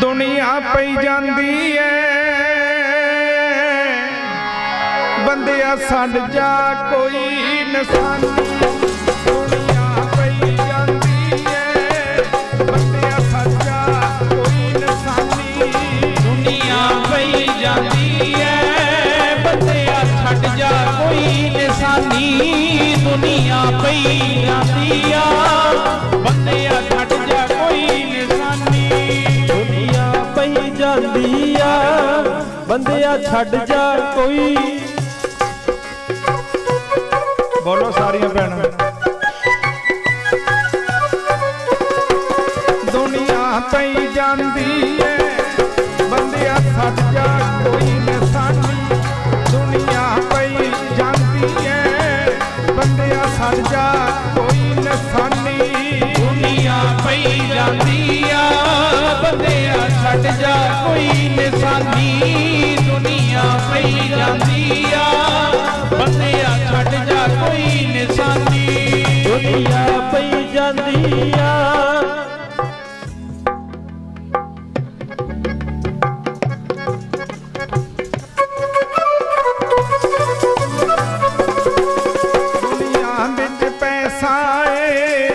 ਦੁਨੀਆ ਪਈ ਜਾਂਦੀ ਐ ਬੰਦਿਆ ਛੱਡ ਜਾ ਕੋਈ ਨਿਸ਼ਾਨੀ ਦੁਨੀਆ ਪਈ ਜਾਂਦੀ ਐ ਬੰਦਿਆ ਛੱਡ ਜਾਂਦੀ ਆ। ਬੰਦਿਆ ਛੱਡ ਜਾ ਕੋਈ। ਬੋਲੋ ਸਾਰੀਆਂ ਭੈਣਾਂ। ਦੁਨੀਆ ਪਈ ਜਾਂਦੀ ਏ। ਬੰਦਿਆ ਛੱਡ ਜਾ ਕੋਈ ਨਿਸ਼ਾਨੀ। ਦੁਨੀਆ ਪਈ ਜਾਂਦੀ ਏ। ਬੰਦਿਆ ਛੱਡ ਜਾ ਜਾਂਦੀ ਆ ਬੰਦਿਆ ਛੱਡ ਜਾ ਕੋਈ ਨਿਸ਼ਾਨੀ। ਦੁਨੀਆ ਪਈ ਜਾਂਦੀ ਆ ਦੁਨੀਆ ਵਿੱਚ ਪੈਸਾ ਏ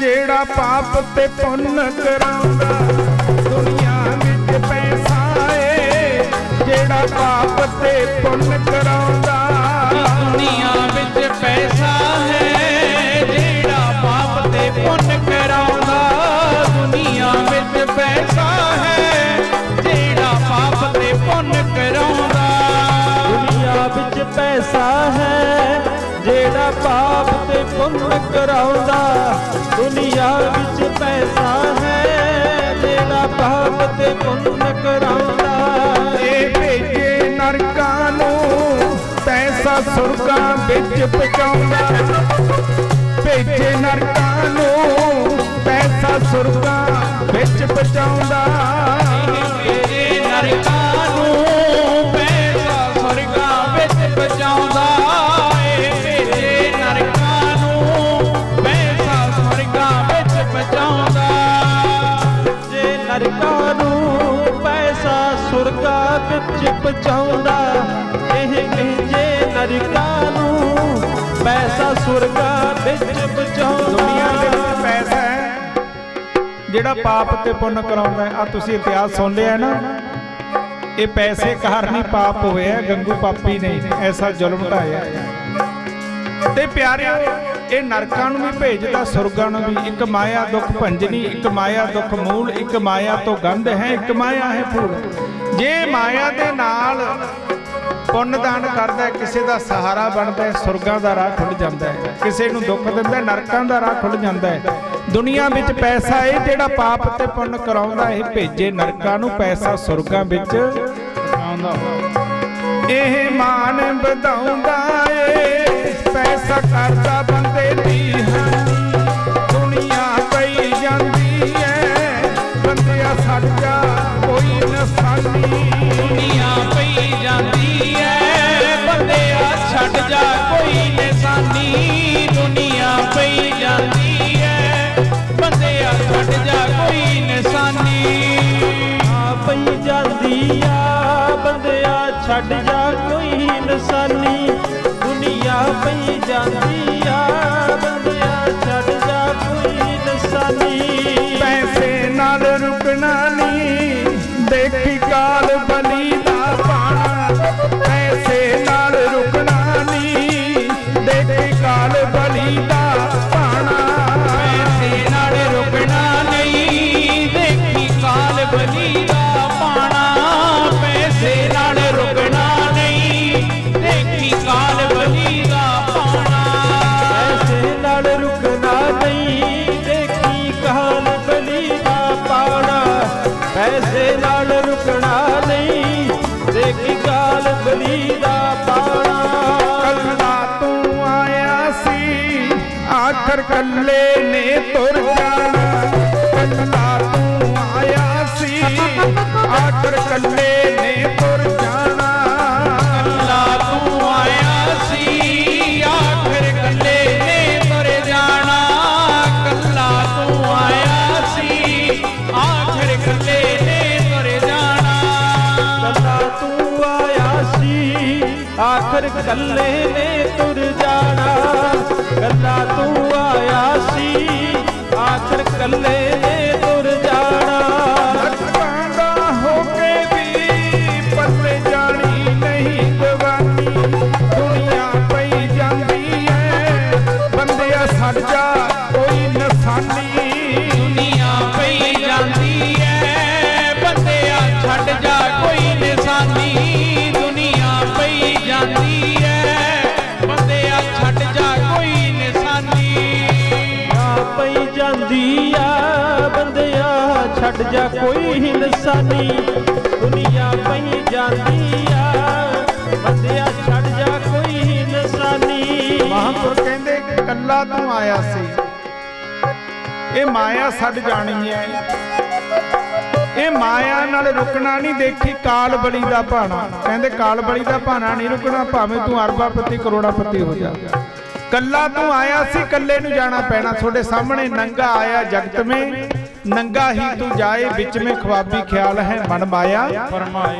ਜਿਹੜਾ ਪਾਪ ਤੇ ਪੁੰਨ ਕਰਾਉਂਦਾ। ਦੁਨੀਆ ਵਿੱਚ ਪੈਸਾ ਏ ਜਿਹੜਾ ਪਾਪ ਤੇ ਪੁੰਨ ਕਰਾਉਂਦਾ। ਦੁਨੀਆ ਵਿੱਚ ਪੈਸਾ ਹੈ ਜਿਹੜਾ ਪਾਪ ਤੇ ਪੁੰਨ ਕਰਾਉਂਦਾ। ਦੁਨੀਆ ਵਿੱਚ ਪੈਸਾ ਹੈ ਜਿਹੜਾ ਪਾਪ ਤੇ ਪੁੰਨ ਕਰਾਉਂਦਾ। ਦੁਨੀਆ ਵਿੱਚ ਪੈਸਾ ਹੈ ਜਿਹੜਾ ਪਾਪ ਤੇ ਪੁੰਨ ਕਰਾਉਂਦਾ। ਦੁਨੀਆ ਵਿੱਚ ਪੈਸਾ ਹੈ ਜਿਹੜਾ ਪਾਪ ਤੇ ਪੁੰਨ ਕਰਾਉਂਦਾ। ਸੁਰਗਾਂ ਵਿੱਚ ਪਹੁੰਚਾਉਂਦਾ। ਭੇਜੇ ਨਰਕਾਂ ਨੂੰ ਪੈਸਾ ਸੁਰਗਾਂ ਵਿੱਚ ਪਹੁੰਚਾਉਂਦਾ। ਤੇਰੇ ਨਰਕਾਂ ਨੂੰ ਪੈਸਾ ਸਵਰਗਾਂ ਵਿੱਚ ਪਹੁੰਚਾਉਂਦਾ। ਏ ਤੇਰੇ ਨਰਕਾਂ ਨੂੰ ਪੈਸਾ ਸਵਰਗਾਂ ਵਿੱਚ ਪਹੁੰਚਾਉਂਦਾ। ਜੇ ਨਰਕਾਂ ਨੂੰ ਪੈਸਾ ਸੁਰਗਾਂ ਵਿੱਚ ਪਹੁੰਚਾਉਂਦਾ। ਦੁਨੀਆ ਦੇ ਵਿੱਚ ਪੈਸਾ ਹੈ। ਜਿਹੜਾ ਪਾਪ ਤੇ ਪੁੰਨ ਕਰਾਉਂਦਾ ਆ ਤੁਸੀਂ ਇਤਿਹਾਸ ਸੁਣ ਲਿਆ ਨਾ। ਇਹ ਪੈਸੇ ਕਾਰਨ ਹੀ ਪਾਪ ਹੋਏ ਗੰਗੂ ਪਾਪੀ ਨੇ ਐਸਾ ਜ਼ੁਲਮ ਢਾਇਆ। ਤੇ ਪਿਆਰਿਓ, ਇਹ ਨਰਕਾਂ ਨੂੰ ਵੀ ਭੇਜਦਾ ਸੁਰਗਾਂ ਨੂੰ ਵੀ। ਇੱਕ ਮਾਇਆ ਦੁੱਖ ਭੰਜਨੀ, ਇੱਕ ਮਾਇਆ ਦੁੱਖ ਮੂਲ, ਇੱਕ ਮਾਇਆ ਤੋਂ ਗੰਧ ਹੈ, ਇੱਕ ਮਾਇਆ ਹੈ ਫੂਲ। ਜੇ ਮਾਇਆ ਦੇ ਨਾਲ ਪੁੰਨ ਦਾਨ ਕਰਦਾ ਕਿਸੇ ਦਾ ਸਹਾਰਾ ਬਣਦਾ ਸੁਰਗਾਂ ਦਾ ਰਾਹ ਖੁੱਲ ਜਾਂਦਾ ਹੈ, ਕਿਸੇ ਨੂੰ ਦੁੱਖ ਦਿੰਦਾ ਨਰਕਾਂ ਦਾ ਰਾਹ ਖੁੱਲ ਜਾਂਦਾ ਹੈ। ਦੁਨੀਆ ਵਿੱਚ ਪੈਸਾ ਹੈ, ਜਿਹੜਾ ਪਾਪ ਤੇ ਪੁੰਨ ਕਰਾਉਂਦਾ ਇਹ ਭੇਜੇ ਨਰਕਾਂ ਨੂੰ ਪੈਸਾ, ਸੁਰਗਾਂ ਵਿੱਚ। ਆਉਂਦਾ ਇਹ ਮਾਨ ਵਧਾਉਂਦਾ ਏ, ਪੈਸਾ ਕਰਦਾ ਬੰਦੇ ਦੀ ਹਾਨੀ ਦੁਨੀਆ ਪਈ ਜਾਂਦੀ ਏ, ਬੰਦਿਆ ਛੱਡ ਕੋਈ ਨਸਾਨੀ ਦੁਨੀਆ ਛੱਡ ਜਾ ਕੋਈ ਨਿਸ਼ਾਨੀ, ਦੁਨੀਆ ਪਈ ਜਾਂਦੀ ਐ ਬੰਦਿਆ ਛੱਡ ਜਾ ਕੋਈ ਨਿਸ਼ਾਨੀ। ਆ ਪਈ ਜਾਂਦੀ ਆ ਬੰਦਿਆ ਛੱਡ ਜਾ ਕੋਈ ਨਿਸ਼ਾਨੀ। ਦੁਨੀਆ ਪਈ ਜਾਂਦੀ ਆ ਬੰਦਿਆ ਛੱਡ ਕੱਲੇ ਨੇ ਤੁਰ ਕੱਲਾ ਤੂੰ ਆਇਆ ਸੀ ਆਖਰ ਕੱਲੇ ਨੇ ਤੁਰ ਜਾਣਾ। ਕੱਲਾ ਤੂੰ ਆਇਆ ਸੀ ਆਖਰ ਕੱਲੇ ਨੇ ਤੁਰ ਜਾਣਾ। ਕੱਲਾ ਤੂੰ ਆਇਆ ਸੀ ਆਖਰ ਕੱਲੇ ਨੇ ਤੁਰ ਜਾਣਾ। ਕੱਲਾ ਤੂੰ ਆਇਆ ਸੀ ਆਖਰ ਕੱਲੇ ਨੇ ਤੁਰ ਜਾਣਾ। ਕੱਲਾ ਛੱਡ ਜਾ ਕੋਈ ਨਿਸ਼ਾਨੀ ਦੁਨੀਆ ਪਈ ਜਾਂਦੀ ਆ। ਬੰਦਿਆ ਛੱਡ ਜਾ ਕੋਈ ਨਿਸ਼ਾਨੀ ਮਹਾਂਪੁਰ ਕਹਿੰਦੇ ਕੱਲਾ ਤੂੰ ਆਇਆ ਸੀ। ਇਹ ਮਾਇਆ ਛੱਡ ਜਾਣੀ ਐ। ਇਹ ਮਾਇਆ ਨਾਲ ਰੁਕਣਾ ਨਹੀਂ, ਦੇਖੀ ਕਾਲ ਬਲੀ ਦਾ ਭਾਣਾ। ਕਹਿੰਦੇ ਕਾਲ ਬਲੀ ਦਾ ਭਾਣਾ ਨਹੀਂ ਰੁਕਣਾ, ਭਾਵੇਂ ਤੂੰ ਅਰਬਾਪਤੀ, ਕਰੋੜਾਪਤੀ ਹੋ ਜਾ। ਕੱਲਾ ਤੂੰ ਆਇਆ ਸੀ, ਕੱਲੇ ਨੂੰ ਜਾਣਾ ਪੈਣਾ। ਤੁਹਾਡੇ ਸਾਹਮਣੇ ਨੰਗਾ ਆਇਆ ਜਗਤ ਮੇ। ਨੰਗਾ ਹੀ ਤੂੰ ਜਾਏ ਵਿੱਚ ਮੇ ਖਵਾਬੀ ਖਿਆਲ ਹੈ ਮਨ ਮਾਇਆ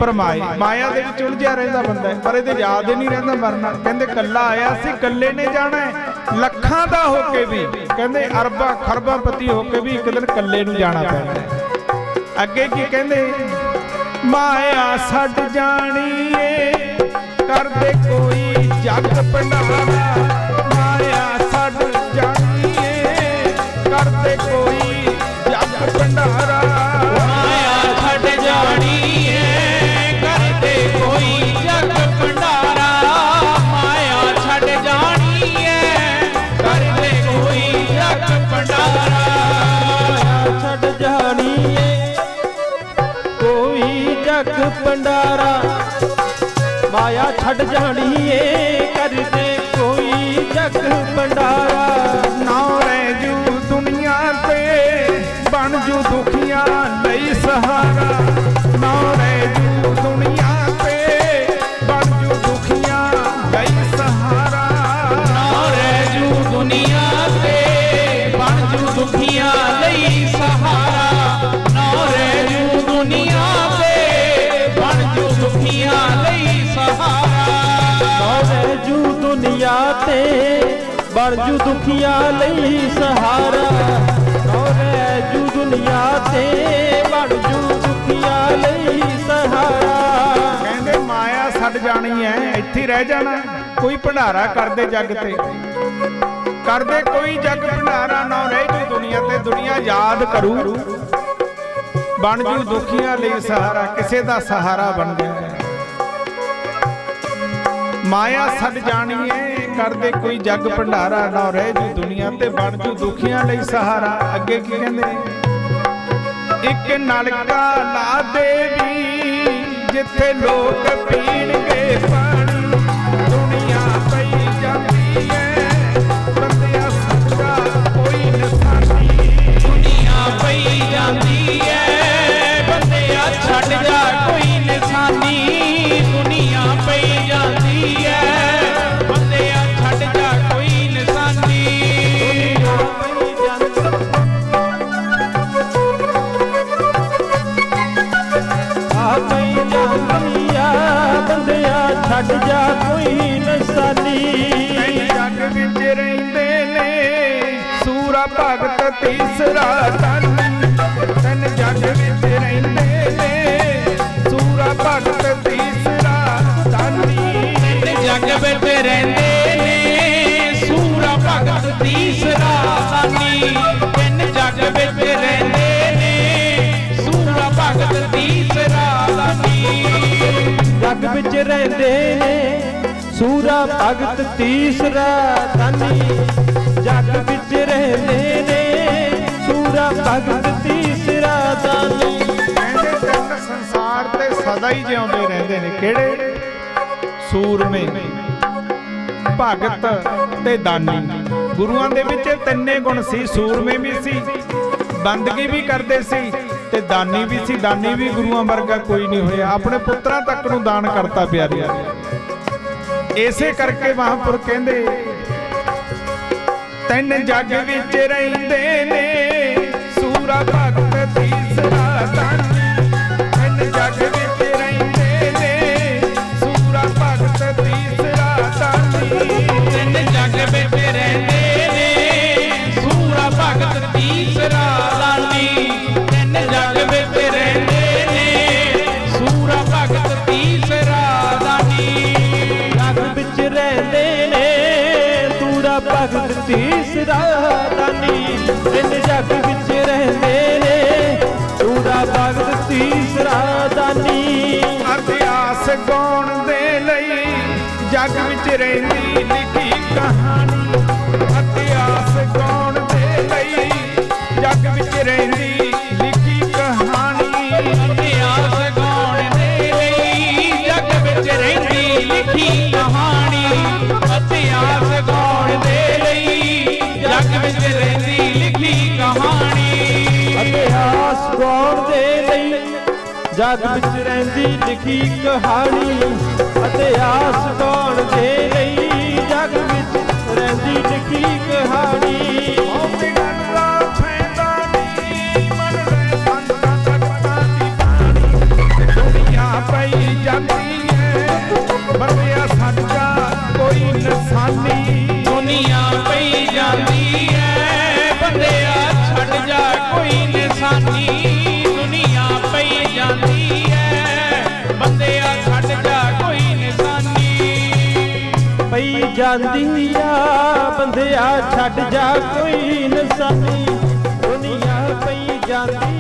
ਪਰਮਾਏ ਮਾਇਆ ਦੇ ਵਿੱਚ ਉਲਝਿਆ ਰਹਿੰਦਾ ਬੰਦਾ ਪਰ ਇਹਦੇ ਯਾਦ ਹੀ ਨਹੀਂ ਰਹਿੰਦਾ ਮਰਨਾ। ਕਹਿੰਦੇ ਕੱਲਾ ਆਇਆ ਸੀ ਕੱਲੇ ਨੇ ਜਾਣਾ ਹੈ। ਲੱਖਾਂ ਦਾ ਹੋ ਕੇ ਵੀ ਕਹਿੰਦੇ ਅਰਬਾਂ ਖਰਬਾਂ ਪਤੀ ਹੋ ਕੇ ਵੀ ਇੱਕ ਦਿਨ ਕੱਲੇ ਨੂੰ ਜਾਣਾ ਪੈਂਦਾ ਅੱਗੇ ਕੀ ਕਹਿੰਦੇ? ਮਾਇਆ ਛੱਡ ਜਾਣੀ ਏ ਕਰਦੇ ਕੋਈ ਜਗ ਭੰਡਾਰਾ। ਕੋਈ ਜਗ ਭੰਡਾਰਾ, ਮਾਇਆ ਛੱਡ ਜਾਣੀ ਏ ਕਰਦੇ ਕੋਈ ਜਗ ਭੰਡਾਰਾ। ਨਾ ਰਹਿ ਜੂ ਦੁਨੀਆ ਤੇ, ਬਣ ਜੂ ਦੁਖੀਆਂ ਲਈ ਸਹਾਰਾ। ਨਾ ਰਹਿ ਜੂ ਤੇ ਬਣ ਦੁਖੀਆਂ ਲਈ ਸਹਾਰਾ। ਨੌ ਜੂ ਦੁਨੀਆ ਤੇ? ਬਣ ਦੁਖੀਆਂ ਲਈ ਸਹਾਰਾ। ਕਹਿੰਦੇ ਮਾਇਆ ਛੱਡ ਜਾਣੀ ਐ, ਇੱਥੇ ਰਹਿ ਜਾਣਾ। ਕੋਈ ਭੰਡਾਰਾ ਕਰਦੇ ਜੱਗ ਤੇ। ਕਰਦੇ ਕੋਈ ਜੱਗ, ਭੰਡਾਰਾ ਨਾ ਰਹਿ ਜੂ ਦੁਨੀਆ ਤੇ। ਦੁਨੀਆ ਯਾਦ ਕਰੂ। ਬਣ ਜੂ ਦੁਖੀਆਂ ਲਈ ਸਹਾਰਾ। ਕਿਸੇ ਦਾ ਸਹਾਰਾ ਬਣ ਗਿਆ ਮਾਇਆ ਛੱਡ ਜਾਣੀ ਏ ਕਰਦੇ ਕੋਈ ਜੱਗ ਭੰਡਾਰਾ ਨਾ ਰਹਿ ਜੂ ਦੁਨੀਆ ਤੇ ਬਣ ਜੂ ਦੁਖੀਆਂ ਲਈ ਸਹਾਰਾ। ਅੱਗੇ ਕੀ ਕਹਿੰਦੇ ਇੱਕ ਨਲਕਾ ਲਾ ਦੇਵੀ, ਜਿੱਥੇ ਲੋਕ ਪੀਣਗੇ ਪਾਣੀ ਸੂਰਾ ਭਗਤ ਤੀਸਰਾ ਤਨ ਤਨ ਜੱਗ ਵਿੱਚ ਰਹਿੰਦੇ ਨੇ। ਸੂਰਾ ਭਗਤ ਤੀਸਰਾ ਤਾਨੀ ਤੇ ਜੱਗ ਵਿੱਚ ਰਹਿੰਦੇ ਨੇ। ਸੂਰਾ ਭਗਤ ਤੀਸਰਾ ਸਾਨੀ ਤਿੰਨ ਜੱਗ ਵਿੱਚ ਰਹਿੰਦੇ ਨੇ। ਸੂਰਾ ਭਗਤ ਤੀਸਰਾ ਸਾਨੀ ਜੱਗ ਵਿੱਚ ਰਹਿੰਦੇ ਨੇ। ਸੂਰਾ ਭਗਤ ਤੀਸਰਾ ਧਨੀ। ਜੱਗ ਵਿੱਚ ਰਹਿੰਦੇ ਨੇ, ਸੂਰਾ ਭਗਤ ਤੀਸਰਾ ਧਨੀ ਕਹਿੰਦੇ ਤਿੰਨ ਸੰਸਾਰ ਤੇ ਸਦਾ ਹੀ ਜਿਉਂਦੇ ਰਹਿੰਦੇ ਨੇ। ਕਿਹੜੇ? ਸੂਰਮੇ। ਭਗਤ ਤੇ ਦਾਨੀ। ਗੁਰੂਆਂ ਦੇ ਵਿੱਚ ਇਹ ਤਿੰਨੇ ਗੁਣ ਸੀ, ਸੂਰਮੇ ਵੀ ਸੀ, ਬੰਦਗੀ ਵੀ ਕਰਦੇ ਸੀ ਤੇ ਦਾਨੀ ਵੀ ਸੀ। ਦਾਨੀ ਵੀ ਗੁਰੂਆਂ ਵਰਗਾ ਕੋਈ ਨਹੀਂ ਹੋਇਆ। ਆਪਣੇ ਪੁੱਤਰਾਂ ਤੱਕ ਨੂੰ ਦਾਨ ਕਰਤਾ ਪਿਆਰਿਆ। ਇਸੇ ਕਰਕੇ ਮਹਾਂਪੁਰ ਕਹਿੰਦੇ ਤਿੰਨ ਜੱਗ ਵਿੱਚ ਰਹਿੰਦੇ ਨੇ। ਤੀਸਰਾਦਾਨੀ ਤਿੰਨ ਜੱਗ ਵਿੱਚ ਰਹਿੰਦੇ ਨੇ। ਚੂੜਾ ਭਗਤ ਤੀਸਰਾਦਾਨੀ ਇਤਿਹਾਸ ਗਾਉਣ ਦੇ ਲਈ ਜੱਗ ਵਿੱਚ ਰਹਿੰਦੀ ਲਿਖੀ ਕਹਾਣੀ। ਇਤਿਹਾਸ ਗਾਉਣ ਦੇ ਲਈ ਜੱਗ ਵਿੱਚ ਰਹਿੰਦੀ ਜੱਗ ਵਿੱਚ ਰਹਿੰਦੀ ਲਿਖੀ ਕਹਾਣੀ ਅਤੇ ਜਾਂਦੀ ਆ ਬੰਦਿਆ ਛੱਡ ਜਾ ਕੋਈ ਨਿਸ਼ਾਨੀ। ਦੁਨੀਆ ਪਈ ਜਾਂਦੀ